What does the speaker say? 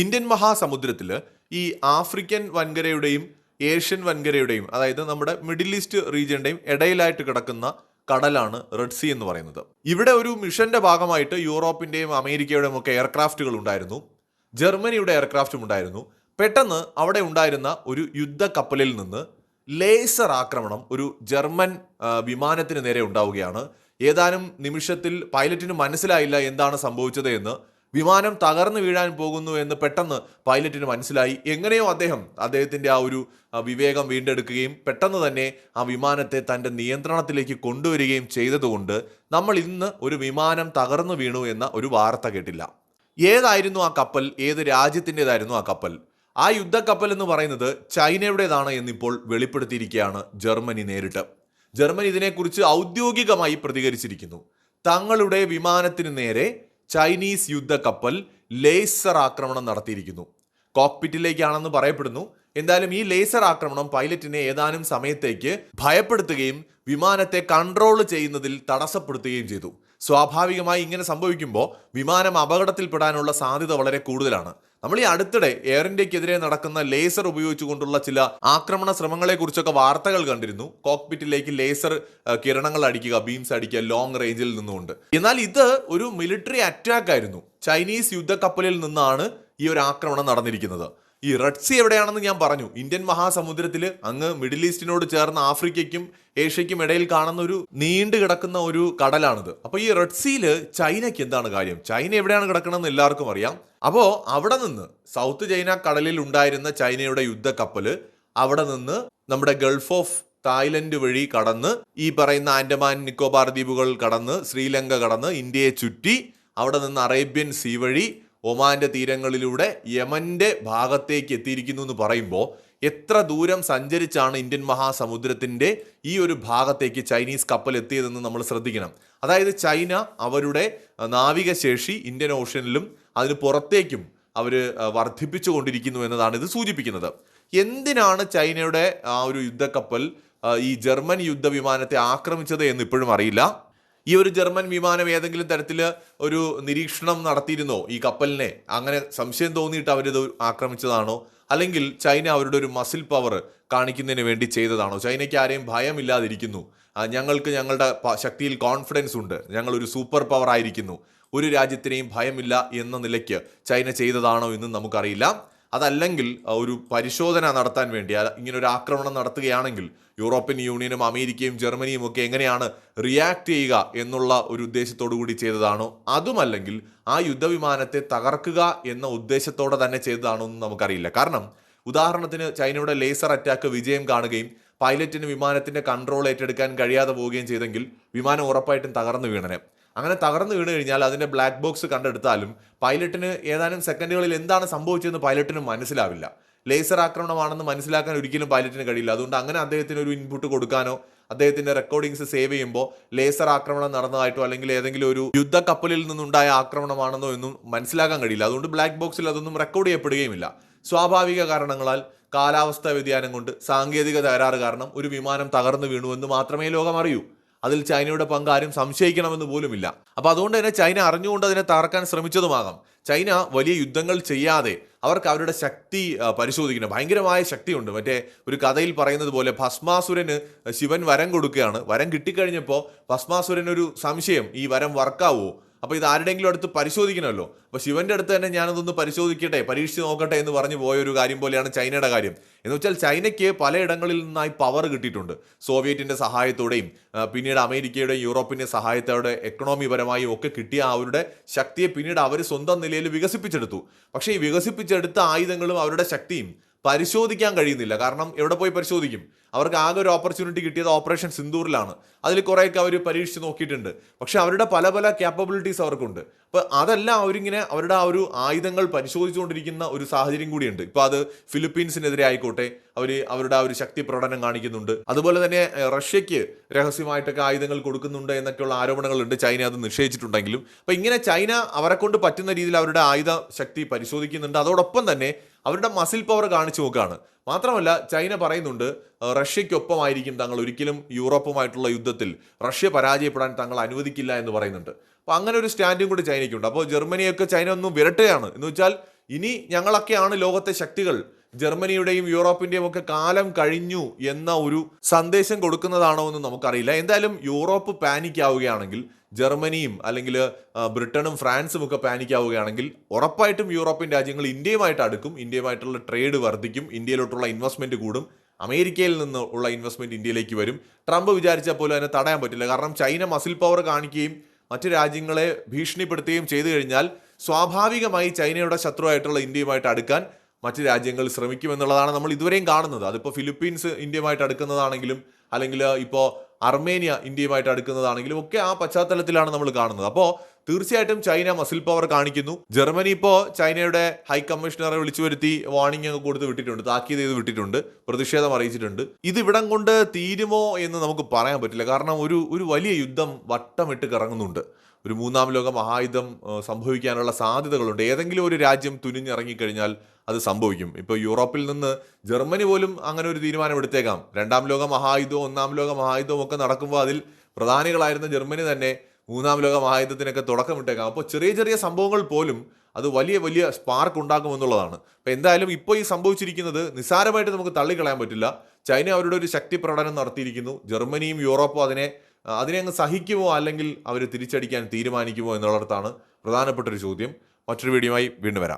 Indian മഹാസമുദ്രത്തിൽ ഈ African വൻകരയുടെയും Asian വൻകരയുടെയും അതായത് നമ്മുടെ മിഡിൽ ഈസ്റ്റ് റീജിയന്റെയും ഇടയിലായിട്ട് കിടക്കുന്ന കടലാണ് റെഡ് സി എന്ന് പറയുന്നത്. ഇവിടെ ഒരു മിഷന്റെ ഭാഗമായിട്ട് യൂറോപ്പിന്റെയും അമേരിക്കയുടെയും ഒക്കെ എയർക്രാഫ്റ്റുകൾ ഉണ്ടായിരുന്നു. ജർമ്മനിയുടെ എയർക്രാഫ്റ്റും ഉണ്ടായിരുന്നു. പെട്ടെന്ന് അവിടെ ഉണ്ടായിരുന്ന ഒരു യുദ്ധ കപ്പലിൽ നിന്ന് ലേസർ ആക്രമണം ഒരു ജർമ്മൻ വിമാനത്തിന് നേരെ ഉണ്ടാവുകയാണ്. ഏതാനും നിമിഷത്തിൽ പൈലറ്റിന് മനസ്സിലായില്ല എന്താണ് സംഭവിച്ചത് എന്ന് വിമാനം തകർന്നു വീഴാൻ പോകുന്നു എന്ന് പെട്ടെന്ന് പൈലറ്റിന് മനസ്സിലായി. എങ്ങനെയോ അദ്ദേഹം അദ്ദേഹത്തിന്റെ ആ ഒരു വിവേകം വീണ്ടെടുക്കുകയും പെട്ടെന്ന് തന്നെ ആ വിമാനത്തെ തന്റെ നിയന്ത്രണത്തിലേക്ക് കൊണ്ടുവരികയും ചെയ്തതുകൊണ്ട് നമ്മൾ ഇന്ന് ഒരു വിമാനം തകർന്നു വീണു എന്ന ഒരു വാർത്ത കേട്ടില്ല. ഏതായിരുന്നു ആ കപ്പൽ? ഏത് രാജ്യത്തിന്റെതായിരുന്നു ആ കപ്പൽ? ആ യുദ്ധക്കപ്പൽ എന്ന് പറയുന്നത് ചൈനയുടേതാണ് എന്നിപ്പോൾ വെളിപ്പെടുത്തിയിരിക്കുകയാണ് ജർമ്മനി നേരിട്ട്. ജർമ്മനി ഇതിനെക്കുറിച്ച് ഔദ്യോഗികമായി പ്രതികരിച്ചിരിക്കുന്നു. തങ്ങളുടെ വിമാനത്തിന് നേരെ ചൈനീസ് യുദ്ധക്കപ്പൽ ലേസർ ആക്രമണം നടത്തിയിരിക്കുന്നു. കോക്പിറ്റിലേക്കാണെന്ന് പറയപ്പെടുന്നു. എന്തായാലും ഈ ലേസർ ആക്രമണം പൈലറ്റിനെ ഏതാനും സമയത്തേക്ക് ഭയപ്പെടുത്തുകയും വിമാനത്തെ കൺട്രോൾ ചെയ്യുന്നതിൽ തടസ്സപ്പെടുത്തുകയും ചെയ്തു. സ്വാഭാവികമായി ഇങ്ങനെ സംഭവിക്കുമ്പോൾ വിമാനം അപകടത്തിൽപ്പെടാനുള്ള സാധ്യത വളരെ കൂടുതലാണ്. നമ്മൾ ഈ അടുത്തിടെ എയർ ഇന്ത്യക്കെതിരെ നടക്കുന്ന ലേസർ ഉപയോഗിച്ചുകൊണ്ടുള്ള ചില ആക്രമണ ശ്രമങ്ങളെ കുറിച്ചൊക്കെ വാർത്തകൾ കണ്ടിരുന്നു. കോക്പിറ്റിലേക്ക് ലേസർ കിരണങ്ങൾ അടിക്കുക ബീംസ് അടിക്കുക ലോങ് റേഞ്ചിൽ നിന്നുകൊണ്ട്. എന്നാൽ ഇത് ഒരു മിലിറ്ററി അറ്റാക്ക് ആയിരുന്നു. ചൈനീസ് യുദ്ധക്കപ്പലിൽ നിന്നാണ് ഈ ഒരു ആക്രമണം നടന്നിരിക്കുന്നത്. ഈ റെഡ് സി എവിടെയാണെന്ന് ഞാൻ പറഞ്ഞു. ഇന്ത്യൻ മഹാസമുദ്രത്തിൽ അങ്ങ് മിഡിൽ ഈസ്റ്റിനോട് ചേർന്ന ആഫ്രിക്കയ്ക്കും ഏഷ്യയ്ക്കും ഇടയിൽ കാണുന്ന ഒരു നീണ്ടു കിടക്കുന്ന ഒരു കടലാണിത്. അപ്പോൾ ഈ റെഡ് സീയിൽ ചൈനയ്ക്ക് എന്താണ് കാര്യം? ചൈന എവിടെയാണ് കിടക്കണമെന്ന് എല്ലാവർക്കും അറിയാം. അപ്പോൾ അവിടെ നിന്ന് സൗത്ത് ചൈന കടലിൽ ഉണ്ടായിരുന്ന ചൈനയുടെ യുദ്ധക്കപ്പൽ അവിടെ നിന്ന് നമ്മുടെ ഗൾഫ് ഓഫ് തായ്ലൻഡ് വഴി കടന്ന് ഈ പറയുന്ന ആൻഡമാൻ നിക്കോബാർ ദ്വീപുകൾ കടന്ന് ശ്രീലങ്ക കടന്ന് ഇന്ത്യയെ ചുറ്റി അവിടെ നിന്ന് അറേബ്യൻ സീ വഴി ഒമാന്റെ തീരങ്ങളിലൂടെ യമന്റെ ഭാഗത്തേക്ക് എത്തിയിരിക്കുന്നു എന്ന് പറയുമ്പോൾ എത്ര ദൂരം സഞ്ചരിച്ചാണ് ഇന്ത്യൻ മഹാസമുദ്രത്തിന്റെ ഈ ഒരു ഭാഗത്തേക്ക് ചൈനീസ് കപ്പൽ എത്തിയതെന്ന് നമ്മൾ ശ്രദ്ധിക്കണം. അതായത് ചൈന അവരുടെ നാവികശേഷി ഇന്ത്യൻ ഓഷ്യനിലും അതിന് പുറത്തേക്കും അവർ വർദ്ധിപ്പിച്ചു കൊണ്ടിരിക്കുന്നു എന്നതാണ് ഇത് സൂചിപ്പിക്കുന്നത്. എന്തിനാണ് ചൈനയുടെ ആ ഒരു യുദ്ധക്കപ്പൽ ഈ ജർമ്മൻ യുദ്ധവിമാനത്തെ ആക്രമിച്ചത് എന്ന് ഇപ്പോഴും അറിയില്ല. ഈ ഒരു ജർമ്മൻ വിമാനം ഏതെങ്കിലും തരത്തിൽ ഒരു നിരീക്ഷണം നടത്തിയിരുന്നോ ഈ കപ്പലിനെ? അങ്ങനെ സംശയം തോന്നിയിട്ട് അവരിത് ആക്രമിച്ചതാണോ? അല്ലെങ്കിൽ ചൈന അവരുടെ ഒരു മസിൽ പവർ കാണിക്കുന്നതിന് വേണ്ടി ചെയ്തതാണോ? ചൈനയ്ക്ക് ആരെയും ഭയമില്ലാതിരിക്കുന്നു. ഞങ്ങൾക്ക് ഞങ്ങളുടെ ശക്തിയിൽ കോൺഫിഡൻസ് ഉണ്ട്. ഞങ്ങൾ ഒരു സൂപ്പർ പവർ ആയിരിക്കുന്നു. ഒരു രാജ്യത്തിനെയും ഭയമില്ല എന്ന നിലയ്ക്ക് ചൈന ചെയ്തതാണോ എന്നും നമുക്കറിയില്ല. അതല്ലെങ്കിൽ ഒരു പരിശോധന നടത്താൻ വേണ്ടി ഇങ്ങനെ ഒരു ആക്രമണം നടത്തുകയാണെങ്കിൽ യൂറോപ്യൻ യൂണിയനും അമേരിക്കയും ജർമ്മനിയും ഒക്കെ എങ്ങനെയാണ് റിയാക്ട് ചെയ്യുക എന്നുള്ള ഒരു ഉദ്ദേശത്തോടു കൂടി ചെയ്തതാണോ? അതുമല്ലെങ്കിൽ ആ യുദ്ധവിമാനത്തെ തകർക്കുക എന്ന ഉദ്ദേശത്തോടെ തന്നെ ചെയ്തതാണോ എന്ന് നമുക്കറിയില്ല. കാരണം ഉദാഹരണത്തിന് ചൈനയുടെ ലേസർ അറ്റാക്ക് വിജയം കാണുകയും പൈലറ്റിന് വിമാനത്തിന്റെ കൺട്രോൾ ഏറ്റെടുക്കാൻ കഴിയാതെ പോവുകയും ചെയ്തെങ്കിൽ വിമാനം ഉറപ്പായിട്ടും തകർന്നു വീണനെ. അങ്ങനെ തകർന്നു വീണ് കഴിഞ്ഞാൽ അതിന്റെ ബ്ലാക്ക് ബോക്സ് കണ്ടെടുത്താലും പൈലറ്റിന് ഏതാനും സെക്കൻഡുകളിൽ എന്താണ് സംഭവിച്ചതെന്ന് പൈലറ്റിന് മനസ്സിലാവില്ല. ലേസർ ആക്രമണമാണെന്ന് മനസ്സിലാക്കാൻ ഒരിക്കലും പൈലറ്റിന് കഴിയില്ല. അതുകൊണ്ട് അങ്ങനെ അദ്ദേഹത്തിന് ഒരു ഇൻപുട്ട് കൊടുക്കാനോ അദ്ദേഹത്തിന്റെ റെക്കോർഡിങ്സ് സേവ് ചെയ്യുമ്പോൾ ലേസർ ആക്രമണം നടന്നതായിട്ടോ അല്ലെങ്കിൽ ഏതെങ്കിലും ഒരു യുദ്ധ കപ്പലിൽ നിന്നുണ്ടായ ആക്രമണമാണെന്നോ എന്നും മനസ്സിലാക്കാൻ കഴിയില്ല. അതുകൊണ്ട് ബ്ലാക്ക് ബോക്സിൽ അതൊന്നും റെക്കോർഡ് ചെയ്യപ്പെടുകയുമില്ല. സ്വാഭാവിക കാരണങ്ങളാൽ കാലാവസ്ഥാ വ്യതിയാനം കൊണ്ട് സാങ്കേതിക തകരാറ് കാരണം ഒരു വിമാനം തകർന്നു വീണു എന്ന് മാത്രമേ ലോകം അറിയൂ അതിൽ ചൈനയുടെ പങ്ക് ആരും സംശയിക്കണമെന്ന് പോലുമില്ല. അപ്പൊ അതുകൊണ്ട് തന്നെ ചൈന അറിഞ്ഞുകൊണ്ട് അതിനെ തകർക്കാൻ ശ്രമിച്ചതുമാകാം. ചൈന വലിയ യുദ്ധങ്ങൾ ചെയ്യാതെ അവർക്ക് അവരുടെ ശക്തി പരിശോധിക്കണം. ഭയങ്കരമായ ശക്തിയുണ്ട്. മറ്റേ ഒരു കഥയിൽ പറയുന്നത് പോലെ ഭസ്മാസുരന് ശിവൻ വരം കൊടുക്കുകയാണ്. വരം കിട്ടിക്കഴിഞ്ഞപ്പോൾ ഭസ്മാസുരന് ഒരു സംശയം ഈ വരം വർക്കാവോ? അപ്പൊ ഇത് ആരുടെയെങ്കിലും അടുത്ത് പരിശോധിക്കണമല്ലോ. അപ്പോൾ ശിവന്റെ അടുത്ത് തന്നെ ഞാനതൊന്ന് പരിശോധിക്കട്ടെ പരീക്ഷിച്ച് നോക്കട്ടെ എന്ന് പറഞ്ഞു പോയ ഒരു കാര്യം പോലെയാണ് ചൈനയുടെ കാര്യം. എന്ന് വെച്ചാൽ ചൈനയ്ക്ക് പലയിടങ്ങളിൽ നിന്നായി പവർ കിട്ടിയിട്ടുണ്ട്. സോവിയറ്റിന്റെ സഹായത്തോടെയും പിന്നീട് അമേരിക്കയുടെയും യൂറോപ്പിന്റെ സഹായത്തോടെ എക്കണോമി പരമായും ഒക്കെ കിട്ടിയ അവരുടെ ശക്തിയെ പിന്നീട് അവർ സ്വന്തം നിലയിൽ വികസിപ്പിച്ചെടുത്തു. പക്ഷേ ഈ വികസിപ്പിച്ചെടുത്ത ആയുധങ്ങളും അവരുടെ ശക്തിയും പരിശോധിക്കാൻ കഴിയുന്നില്ല. കാരണം എവിടെ പോയി പരിശോധിക്കും? അവർക്ക് ആകെ ഒരു ഓപ്പർച്യൂണിറ്റി കിട്ടിയത് ഓപ്പറേഷൻ സിന്ദൂറിലാണ്. അതിൽ കുറേയൊക്കെ അവർ പരീക്ഷിച്ച് നോക്കിയിട്ടുണ്ട്. പക്ഷേ അവരുടെ പല പല ക്യാപ്പബിലിറ്റീസ് അവർക്കുണ്ട്. അപ്പോൾ അതെല്ലാം അവരിങ്ങനെ അവരുടെ ആ ഒരു ആയുധങ്ങൾ പരിശോധിച്ചുകൊണ്ടിരിക്കുന്ന ഒരു സാഹചര്യം കൂടിയുണ്ട്. ഇപ്പോൾ അത് ഫിലിപ്പീൻസിനെതിരെ ആയിക്കോട്ടെ അവർ അവരുടെ ആ ഒരു ശക്തി പ്രകടനം കാണിക്കുന്നുണ്ട്. അതുപോലെ തന്നെ റഷ്യയ്ക്ക് രഹസ്യമായിട്ടൊക്കെ ആയുധങ്ങൾ കൊടുക്കുന്നുണ്ട് എന്നൊക്കെയുള്ള ആരോപണങ്ങളുണ്ട്. ചൈന അത് നിഷേധിച്ചിട്ടുണ്ടെങ്കിലും അപ്പോൾ ഇങ്ങനെ ചൈന അവരെ കൊണ്ട് പറ്റുന്ന രീതിയിൽ അവരുടെ ആയുധ ശക്തി പരിശോധിക്കുന്നുണ്ട്. അതോടൊപ്പം തന്നെ അവരുടെ മസിൽ പവർ കാണിച്ചു നോക്കുകയാണ്. മാത്രമല്ല ചൈന പറയുന്നുണ്ട് റഷ്യയ്ക്കൊപ്പമായിരിക്കും തങ്ങൾ ഒരിക്കലും യൂറോപ്പുമായിട്ടുള്ള യുദ്ധത്തിൽ റഷ്യ പരാജയപ്പെടാൻ തങ്ങൾ അനുവദിക്കില്ല എന്ന് പറയുന്നുണ്ട്. അപ്പോൾ അങ്ങനെ ഒരു സ്റ്റാൻഡും കൂടി ചൈനയ്ക്കുണ്ട്. അപ്പോൾ ജർമ്മനിയൊക്കെ ചൈന ഒന്നും വിരട്ടുകയാണ്. എന്ന് വെച്ചാൽ ഇനി ഞങ്ങളൊക്കെയാണ് ലോകത്തെ ശക്തികൾ. ജർമ്മനിയുടെയും യൂറോപ്പിന്റെയും ഒക്കെ കാലം കഴിഞ്ഞു എന്ന ഒരു സന്ദേശം കൊടുക്കുന്നതാണോ എന്ന് നമുക്കറിയില്ല. എന്തായാലും യൂറോപ്പ് പാനിക് ആവുകയാണെങ്കിൽ ജർമ്മനിയും അല്ലെങ്കിൽ ബ്രിട്ടനും ഫ്രാൻസും ഒക്കെ പാനിക് ആവുകയാണെങ്കിൽ ഉറപ്പായിട്ടും യൂറോപ്യൻ രാജ്യങ്ങൾ ഇന്ത്യയുമായിട്ട് അടുക്കും. ഇന്ത്യയുമായിട്ടുള്ള ട്രേഡ് വർദ്ധിക്കും. ഇന്ത്യയിലോട്ടുള്ള ഇൻവെസ്റ്റ്മെന്റ് കൂടും. അമേരിക്കയിൽ നിന്ന് ഉള്ള ഇൻവെസ്റ്റ്മെന്റ് ഇന്ത്യയിലേക്ക് വരും. ട്രംപ് വിചാരിച്ചാൽ പോലും അതിനെ തടയാൻ പറ്റില്ല. കാരണം ചൈന മസിൽ പവർ കാണിക്കുകയും മറ്റു രാജ്യങ്ങളെ ഭീഷണിപ്പെടുത്തുകയും ചെയ്തു കഴിഞ്ഞാൽ സ്വാഭാവികമായി ചൈനയുടെ ശത്രുവായിട്ടുള്ള ഇന്ത്യയുമായിട്ട് അടുക്കാൻ മറ്റ് രാജ്യങ്ങൾ ശ്രമിക്കുമെന്നുള്ളതാണ് നമ്മൾ ഇതുവരെയും കാണുന്നത്. അതിപ്പോൾ ഫിലിപ്പീൻസ് ഇന്ത്യയുമായിട്ട് അടുക്കുന്നതാണെങ്കിലും അല്ലെങ്കിൽ ഇപ്പോൾ അർമേനിയ ഇന്ത്യയുമായിട്ട് അടുക്കുന്നതാണെങ്കിലും ഒക്കെ ആ പശ്ചാത്തലത്തിലാണ് നമ്മൾ കാണുന്നത്. അപ്പോൾ തീർച്ചയായിട്ടും ചൈന മസിൽ പവർ കാണിക്കുന്നു. ജർമ്മനി ഇപ്പോൾ ചൈനയുടെ ഹൈ കമ്മീഷണറെ വിളിച്ചു വരുത്തി വാണിംഗ് ഒക്കെ കൊടുത്ത് വിട്ടിട്ടുണ്ട് താക്കീത് ചെയ്ത് വിട്ടിട്ടുണ്ട് പ്രതിഷേധം അറിയിച്ചിട്ടുണ്ട്. ഇത് ഇവിടം കൊണ്ട് തീരുമോ എന്ന് നമുക്ക് പറയാൻ പറ്റില്ല. കാരണം ഒരു ഒരു വലിയ യുദ്ധം വട്ടമിട്ട് കറങ്ങുന്നുണ്ട്. ഒരു മൂന്നാം ലോക മഹായുദ്ധം സംഭവിക്കാനുള്ള സാധ്യതകളുണ്ട്. ഏതെങ്കിലും ഒരു രാജ്യം തുനിഞ്ഞിറങ്ങിക്കഴിഞ്ഞാൽ അത് സംഭവിക്കും. ഇപ്പോൾ യൂറോപ്പിൽ നിന്ന് ജർമ്മനി പോലും അങ്ങനെ ഒരു തീരുമാനം എടുത്തേക്കാം. രണ്ടാം ലോക മഹായുദ്ധവും ഒന്നാം ലോക മഹായുദ്ധവും ഒക്കെ നടക്കുമ്പോൾ അതിൽ പ്രധാനികളായിരുന്ന ജർമ്മനി തന്നെ മൂന്നാം ലോക മഹായുദ്ധത്തിനൊക്കെ തുടക്കമിട്ടേക്കാം. അപ്പോൾ ചെറിയ ചെറിയ സംഭവങ്ങൾ പോലും അത് വലിയ വലിയ സ്പാർക്ക് ഉണ്ടാക്കുമെന്നുള്ളതാണ് അപ്പോൾ എന്തായാലും ഇപ്പോൾ ഈ സംഭവിച്ചിരിക്കുന്നത് നിസ്സാരമായിട്ട് നമുക്ക് തള്ളിക്കളയാൻ പറ്റില്ല. ചൈന അവരുടെ ഒരു ശക്തി പ്രകടനം നടത്തിയിരിക്കുന്നു. ജർമ്മനിയും യൂറോപ്പും അതിനെ അതിനെ അങ്ങ് സഹിക്കുമോ അല്ലെങ്കിൽ അവർ തിരിച്ചടിക്കാൻ തീരുമാനിക്കുമോ എന്നുള്ളിടത്താണ് പ്രധാനപ്പെട്ട ഒരു ചോദ്യം. മറ്റൊരു വീഡിയോയുമായി വീണ്ടും വരാം.